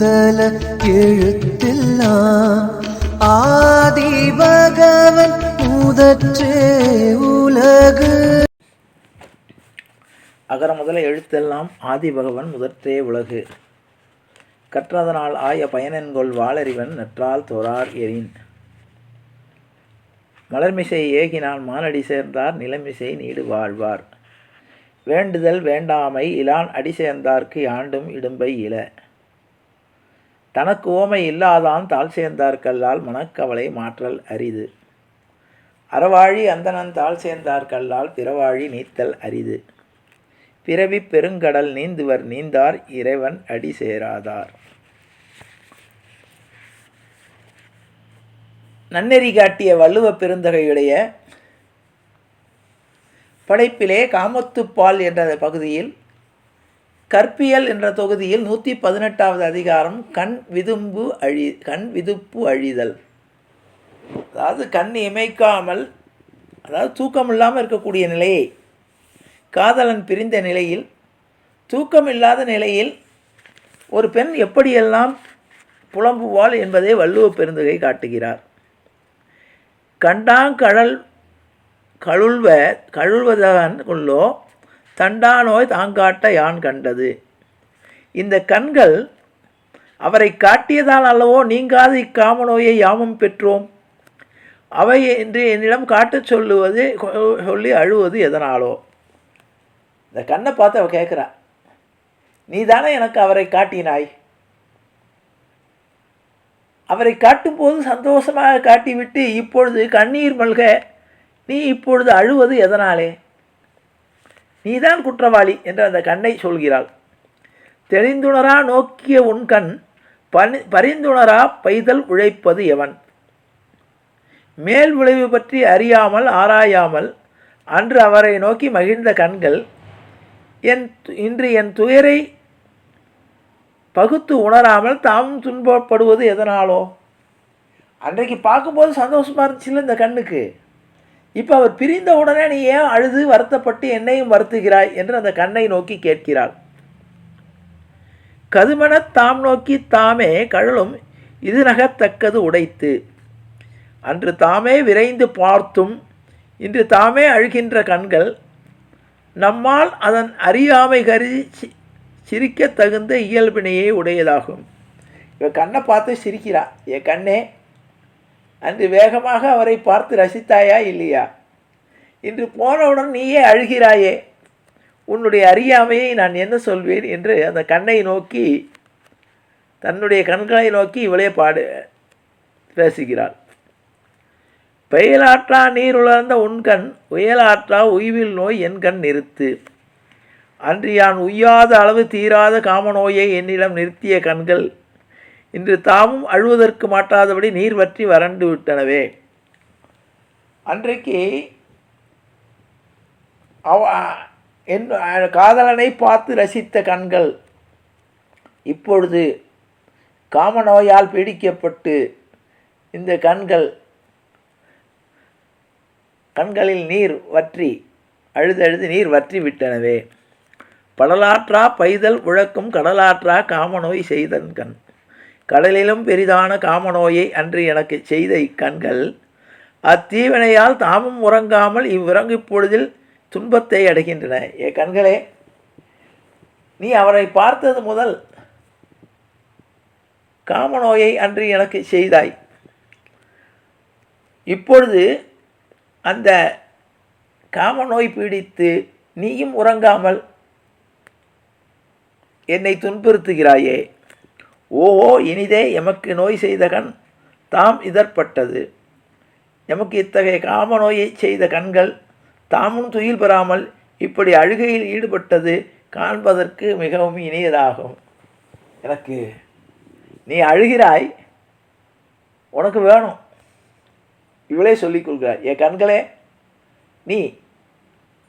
முதல எழுத்தெல்லாம் ஆதி பகவன் முதற்றே உலகு. அகர முதல எழுத்தெல்லாம் ஆதி பகவன் முதற்றே உலகு. கற்றதனால் ஆய பயனென்கொள் வாளறிவன் நற்றால் தொறார் எரின் மலர்மிசை ஏகினால் மானடி சேர்ந்தார் நிலமிசை நீடு வாழ்வார். வேண்டுதல் வேண்டாமை இலான் அடி சேர்ந்தார்க்கு ஆண்டும் இடும்பை இல தனக்கு ஓமை இல்லாதான் தாழ் சேர்ந்தார்கல்லால் மனக்கவலை மாற்றல் அரிது. அறவாழி அந்தனன் தாழ் சேர்ந்தார்கல்லால் பிறவாழி நீத்தல் அரிது. பிறவி பெருங்கடல் நீந்துவர் நீந்தார் இறைவன் அடி சேராதார். நன்னெறி காட்டிய வள்ளுவ பெருந்தகையுடைய படைப்பிலே காமத்துப்பால் என்ற பகுதியில் கற்பியல் என்ற தொகுதியில் நூற்றி பதினெட்டாவது அதிகாரம் கண் விதும்பு அழி கண் விதுப்பு அழிதல். அதாவது கண் இமைக்காமல் அதாவது தூக்கம் இல்லாமல் இருக்கக்கூடிய நிலையை காதலன் பிரிந்த நிலையில் தூக்கம் இல்லாத நிலையில் ஒரு பெண் எப்படியெல்லாம் புலம்புவாள் என்பதை வள்ளுவ பெருந்தகை காட்டுகிறார். கண்டாங்கழல் கழுழ்வ கழுழ்வதான் கொள்ளோ தண்டா நோய் தாங்காட்ட யான் கண்டது? இந்த கண்கள் அவரை காட்டியதால் அல்லவோ நீங்காது இக்காம நோயை யாமும் பெற்றோம்? அவை என்று என்னிடம் காட்டச் சொல்லுவது சொல்லி அழுவது எதனாலோ? இந்த கண்ணை பார்த்து அவ கேட்குறா நீ தானே எனக்கு அவரை காட்டினாய்? அவரை காட்டும்போது சந்தோஷமாக காட்டிவிட்டு இப்பொழுது கண்ணீர் மல்க நீ இப்பொழுது அழுவது எதனாலே? நீதான் குற்றவாளி என்று அந்த கண்ணை சொல்கிறாள். தெரிந்துணரா நோக்கிய உன் கண் பனி பரிந்துணரா பைதல் உழைப்பது எவன்? மேல் விளைவு பற்றி அறியாமல் ஆராயாமல் அன்று அவரை நோக்கி மகிழ்ந்த கண்கள் என் இன்று என் துயரை பகுத்து உணராமல் தாமும் துன்பப்படுவது எதனாலோ? அன்றைக்கு பார்க்கும்போது சந்தோஷமாக இருந்துச்சுல்ல இந்த கண்ணுக்கு? இப்போ அவர் பிரிந்த உடனே நீ ஏன் அழுது வருத்தப்பட்டு என்னையும் வருத்துகிறாய் என்று அந்த கண்ணை நோக்கி கேட்கிறாள். கதுமனத் தாம் நோக்கி தாமே கழலும் இது நகத்தக்கது உடைத்து. அன்று தாமே விரைந்து பார்த்தும் இன்று தாமே அழுகின்ற கண்கள் நம்மால் அதன் அறியாமை கருதி சி- சிரிக்க தகுந்த இயல்பினையே உடையதாகும். இவ கண்ணை பார்த்து சிரிக்கிறா. என் கண்ணே அன்று வேகமாக அவரை பார்த்து ரசித்தாயா இல்லையா? இன்று போனவுடன் நீயே அழுகிறாயே. உன்னுடைய அறியாமையை நான் என்ன சொல்வேன் என்று அந்த கண்ணை நோக்கி தன்னுடைய கண்களை நோக்கி இவளே பாடு பேசுகிறாள். பெயலாற்றா நீர் உலர்ந்த உன்கண் உயலாற்றா உய்வில் நோய் என் கண் நிறுத்து. அன்று யான் உய்யாத அளவு தீராத காமநோயை என்னிடம் நிறுத்திய கண்கள் இன்று தாமும் அழுவதற்கு மாட்டாதபடி நீர் வற்றி வறண்டு விட்டனவே. அன்றைக்கு அவ என் காதலனை பார்த்து ரசித்த கண்கள் இப்பொழுது காமநோயால் பீடிக்கப்பட்டு இந்த கண்கள் கண்களில் நீர் வற்றி அழுதழுது நீர் வற்றி விட்டனவே. படலாற்றா பைதல் உழக்கும் கடலாற்றா காமநோய் செய்தன் கண். கடலிலும் பெரிதான காமநோயை அன்று எனக்கு செய்த இக்கண்கள் அத்தீவினையால் தாமும் உறங்காமல் இவ்விறங்கு பொழுதில் துன்பத்தை அடைகின்றன. ஏ கண்களே நீ அவரை பார்த்தது முதல் காமநோயை அன்று எனக்கு செய்தாய். இப்பொழுது அந்த காமநோய் பீடித்து நீயும் உறங்காமல் என்னை துன்புறுத்துகிறாயே. ஓஹோ இனிதே எமக்கு நோய் செய்த கண் தாம் இதற்பட்டது. எமக்கு இத்தகைய காம நோயை செய்த கண்கள் தாமும் துயில் பெறாமல் இப்படி அழுகையில் ஈடுபட்டது காண்பதற்கு மிகவும் இனியதாகும். எனக்கு நீ அழுகிறாய் உனக்கு வேணும். இவளே சொல்லிக் கொள்கிறாய் என் கண்களே நீ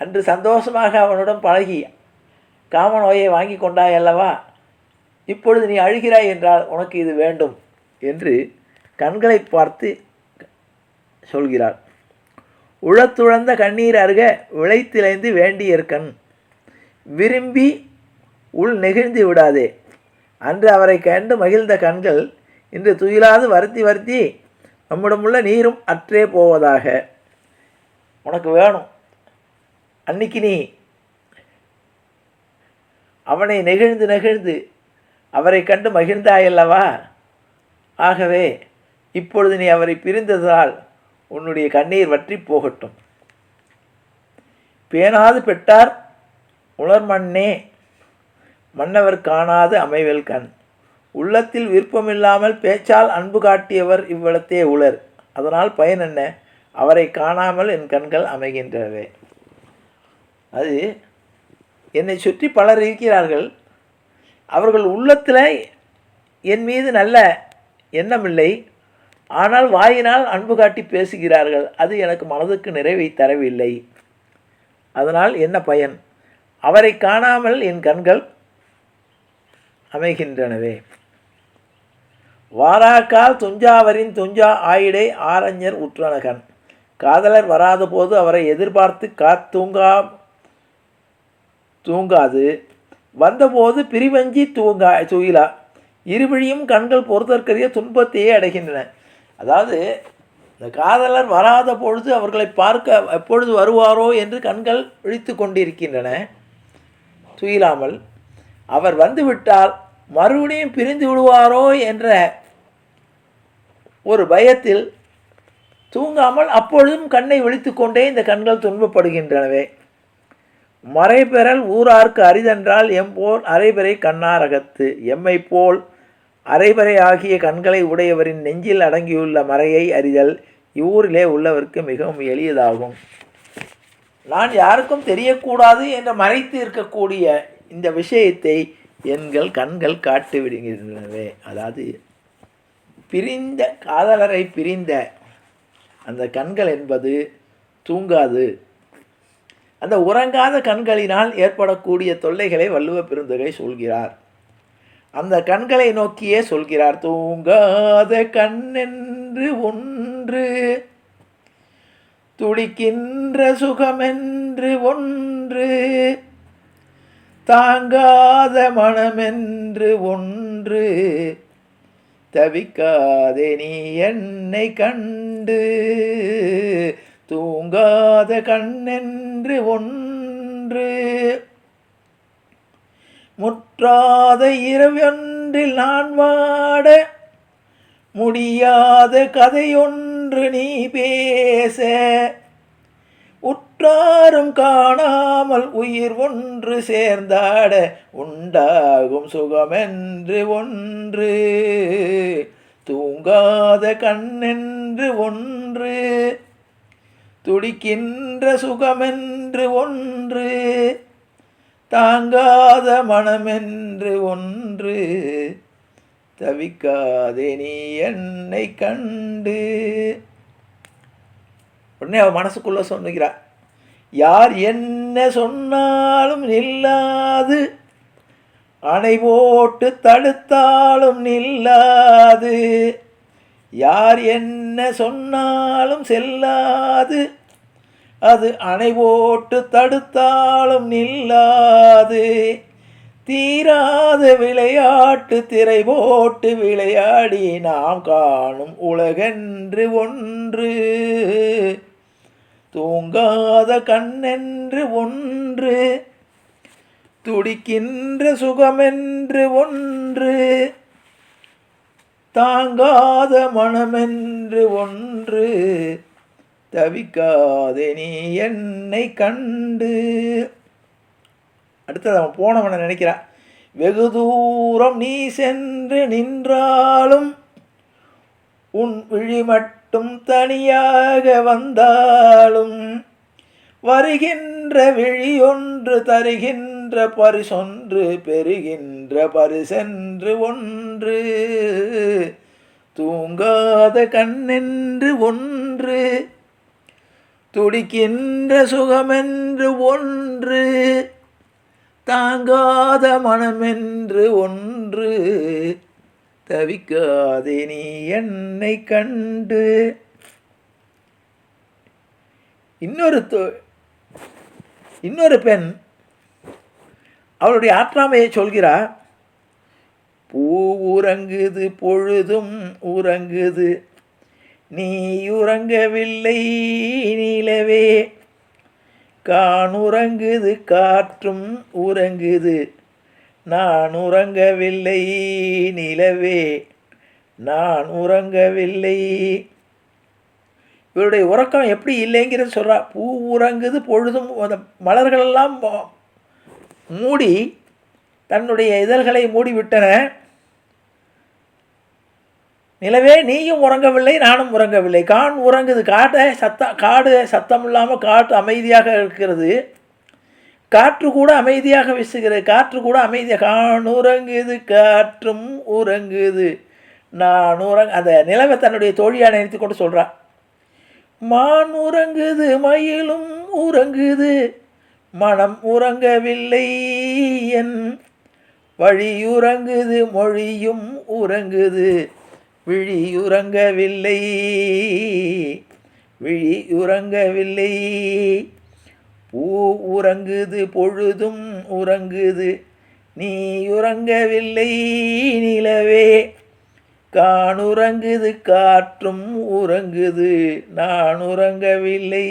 அன்று சந்தோஷமாக அவனுடன் பழகி காம நோயை வாங்கி கொண்டாய் அல்லவா? இப்பொழுது நீ அழுகிறாய் என்றால் உனக்கு இது வேண்டும் என்று கண்களை பார்த்து சொல்கிறார் உழத்துழந்த கண்ணீர் அருக விளைத்திலைந்து வேண்டியற்கண் விரும்பி உள் நெகிழ்ந்து விடாதே. அன்று அவரை கண்டு மகிழ்ந்த கண்கள் இன்று துயிலாது வருத்தி வருத்தி நம்மிடமுள்ள நீரும் அற்றே போவதாக உனக்கு வேணும். அன்னைக்கு நீ அவனை நெகிழ்ந்து நெகிழ்ந்து அவரை கண்டு மகிழ்ந்தாயல்லவா? ஆகவே இப்பொழுது நீ அவரை பிரிந்ததால் உன்னுடைய கண்ணீர் வற்றி போகட்டும். பேணாது பெற்றார் உணர்மண்ணே மன்னவர் காணாது அமைவல் கண். உள்ளத்தில் விருப்பமில்லாமல் பேச்சால் அன்பு காட்டியவர் இவ்வளத்தே உளர் அதனால் பயன் என்ன? அவரை காணாமல் என் கண்கள் அமைகின்றவே அது என்னை சுற்றி பலர் இருக்கிறார்கள். அவர்கள் உள்ளத்தில் என் மீது நல்ல எண்ணமில்லை. ஆனால் வாயினால் அன்பு காட்டி பேசுகிறார்கள். அது எனக்கு மனதுக்கு நிறைவை தரவில்லை. அதனால் என்ன பயன்? அவரை காணாமல் என் கண்கள் அமைகின்றனவே. வாராக்கால் துஞ்சாவரின் துஞ்சா ஆயிடை ஆரஞ்சர் உற்றனகன் காதலர் வராத போது அவரை எதிர்பார்த்து காத்தூங்கா தூங்காது. வந்தபோது பிரிவஞ்சி தூங்கா துயிலா. இருவழியும் கண்கள் பொறுத்தற்கரிய துன்பத்தையே அடைகின்றன. அதாவது இந்த காதலர் வராத பொழுது அவர்களை பார்க்க எப்பொழுது வருவாரோ என்று கண்கள் விழித்து கொண்டிருக்கின்றன. துயிலாமல் அவர் வந்துவிட்டால் மறுபடியும் பிரிந்து விடுவாரோ என்ற ஒரு பயத்தில் தூங்காமல் அப்பொழுதும் கண்ணை விழித்து கொண்டே இந்த கண்கள் துன்பப்படுகின்றனவே. மறைபெறல் ஊரார்க்கு அரிதென்றால் எம்போல் அரைபறை கண்ணாரகத்து. எம்மை போல் அரைபறை ஆகிய கண்களை உடையவரின் நெஞ்சில் அடங்கியுள்ள மறையை அறிதல் இவ்வூரிலே உள்ளவருக்கு மிகவும் எளியதாகும். நான் யாருக்கும் தெரியக்கூடாது என்று மறைத்து இருக்கக்கூடிய இந்த விஷயத்தை எங்கள் கண்கள் காட்டி விடுகின்றனவே. அதாவது பிரிந்த காதலரை பிரிந்த அந்த கண்கள் என்பது தூங்காது. அந்த உறங்காத கண்களினால் ஏற்படக்கூடிய தொல்லைகளை வள்ளுவ பெருந்தகை சொல்கிறார். அந்த கண்களை நோக்கியே சொல்கிறார் தூங்காத கண்ணென்று ஒன்று துடிக்கின்ற சுகமென்று ஒன்று தாங்காத மனமென்று ஒன்று தவிக்காதே நீ என்னை கண்டு தூங்காத கண்ணென்று ஒன்று முற்றாத இரவொன்றில் நான் வாட முடியாத கதையொன்று நீ பேச. உற்றாரும் காணாமல் உயிர் ஒன்று சேர்ந்தாட உண்டாகும் சுகமென்று ஒன்று தூங்காத கண்ணென்று ஒன்று. துடிக்கின்ற சுகமென்று ஒன்று தாங்காத மனமென்று ஒன்று தவிக்காதே நீ என்னை கண்டு. உடனே அவன் மனசுக்குள்ள சொன்னுகிறார் யார் என்ன சொன்னாலும் நில்லாது அணை போட்டு தடுத்தாலும் நில்லாது. யார் என்ன சொன்னாலும் செல்லாது அது அணை போட்டு தடுத்தாலும் நில்லாது. தீராத விளையாட்டு திரை போட்டு விளையாடி நாம் காணும் உலகென்று ஒன்று. தூங்காத கண்ணென்று ஒன்று. துடிக்கின்ற சுகமென்று ஒன்று. தாங்காத மனமென்று ஒன்று. தவிக்காதே நீ என்னை கண்டு. அடுத்தது அவன் போனவனை நினைக்கிறான்? வெகு தூரம் நீ சென்று நின்றாலும் உன் விழி மட்டும் தனியாக வந்தாலும் வருகின்ற விழியொன்று தருகின்ற பரிசொன்று பெறுகின்ற பரிசென்று ஒன்று தூங்காத கண்ணென்று ஒன்று துடிக்கின்ற சுகமென்று ஒன்று தாங்காத மனமென்று ஒன்று தவிக்காதே நீ என்னை கண்டு. இன்னொரு தொ- இன்னொரு பெண் அவளுடைய ஆற்றாமையை சொல்கிறார் பூ உறங்குது பொழுதும் உறங்குது நீ உறங்கவில்லை நிலவே. கான் உறங்குது காற்றும் உறங்குது. நான் உறங்கவில்லை நிலவே. நான் உறங்கவில்லை. இவருடைய உறக்கம் எப்படி இல்லைங்கிறது சொல்கிறா பூ உறங்குது பொழுதும் அந்த மலர்களெல்லாம் மூடி தன்னுடைய இதழ்களை மூடிவிட்டன. நிலவே நீயும் உறங்கவில்லை நானும் உறங்கவில்லை. கான் உறங்குது காட்டை சத்தம் காடு சத்தம் இல்லாமல் காட்டு அமைதியாக இருக்கிறது. காற்று கூட அமைதியாக வீசுகிறது காற்று கூட அமைதியாக கான் உறங்குது காற்றும் உறங்குது. நான் உறங் அந்த நிலவை தன்னுடைய தோழியாக நினைத்து கொண்டு சொல்கிறா மான் உறங்குது மயிலும் உறங்குது. மனம் உறங்கவில்லை என் வழியுறங்குது மொழியும் உறங்குது. விழியுறங்கவில்லை. விழியுறங்கவில்லை. பூ உறங்குது பொழுதும் உறங்குது. நீ உறங்கவில்லை நிலவே. காணுறங்குது காற்றும் உறங்குது. நான் உறங்கவில்லை.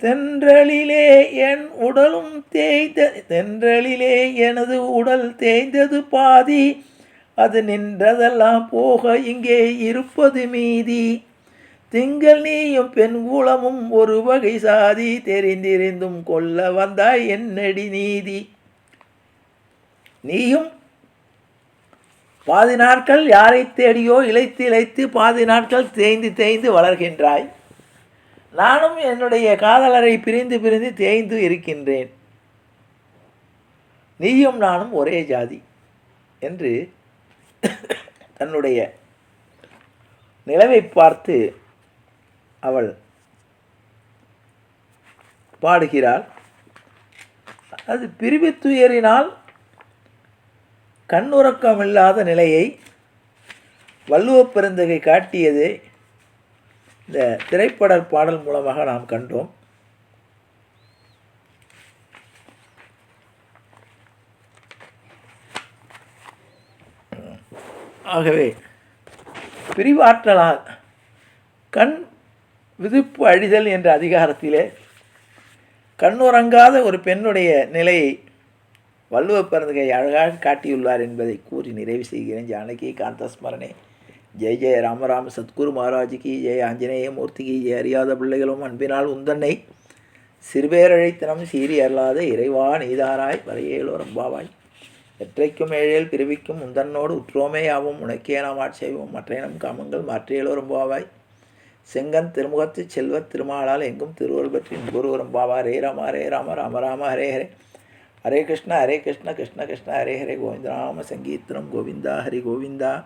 தென்றலிலே என் உடலும் தேய்ந்த தென்றலிலே எனது உடல் தேய்ந்தது பாதி. அது நின்றதெல்லாம் போக இங்கே இருப்பது மீதி. திங்கள் நீயும் பெண் குலமும் ஒரு வகை சாதி தெரிந்திருந்தும் கொல்ல வந்தாய் என்னடி நீதி. நீயும் பாதி நாட்கள் யாரை தேடியோ இழைத்து இழைத்து பாதி நாட்கள் தேய்ந்து தேய்ந்து வளர்கின்றாய். நானும் என்னுடைய காதலரை பிரிந்து பிரிந்து தேய்ந்து இருக்கின்றேன். நீயும் நானும் ஒரே ஜாதி. என்று தன்னுடைய நிலவை பார்த்து அவள் பாடுகிறாள். அது பிரிவு துயரினால் கண்ணுறக்கமில்லாத நிலையை வள்ளுவப் பெருந்தகை காட்டியதை. இந்த திரைப்பட பாடல் மூலமாக நாம் கண்டோம். ஆகவே பிரிவாற்றலால் கண் விதிப்பு அழிதல் என்ற அதிகாரத்திலே கண்ணுறங்காத ஒரு பெண்ணுடைய நிலையை வள்ளுவ பிறந்தகை அழகாக காட்டியுள்ளார் என்பதை கூறி நிறைவு செய்கிறேன். ஜானகி காந்தஸ்மரணே. ஜெய ஜெய ராமராம சத்குரு மகாராஜிக்கு ஜெய ஆஞ்சநேய மூர்த்திக்கு ஜெய அறியாத பிள்ளைகளும் அன்பினால் உந்தன்னை சிறுபேரழைத்தனம் சீறி அருளாத இறைவா நீதாராய் வரையேலோ ரம்பாவாய் எற்றைக்கும் ஏழையில் பிரிவிக்கும் உந்தன்னோடு உற்றோமே ஆவும் உனக்கே நாம் ஆட்சேவோம் மற்றையினம் காமங்கள் மற்றையிலோரும் பாவாய் செங்கன் திருமுகத்து செல்வத் திருமாலால் எங்கும் திருவருள் பற்றி குருவரும் பாவா. ஹரே ராம ஹரே ராம ராம ராம ஹரே ஹரே. ஹரே கிருஷ்ண ஹரே கிருஷ்ண கிருஷ்ண கிருஷ்ண ஹரே ஹரே. கோவிந்த ராம சங்கீர்த்தனம் கோவிந்தா ஹரி கோவிந்தா.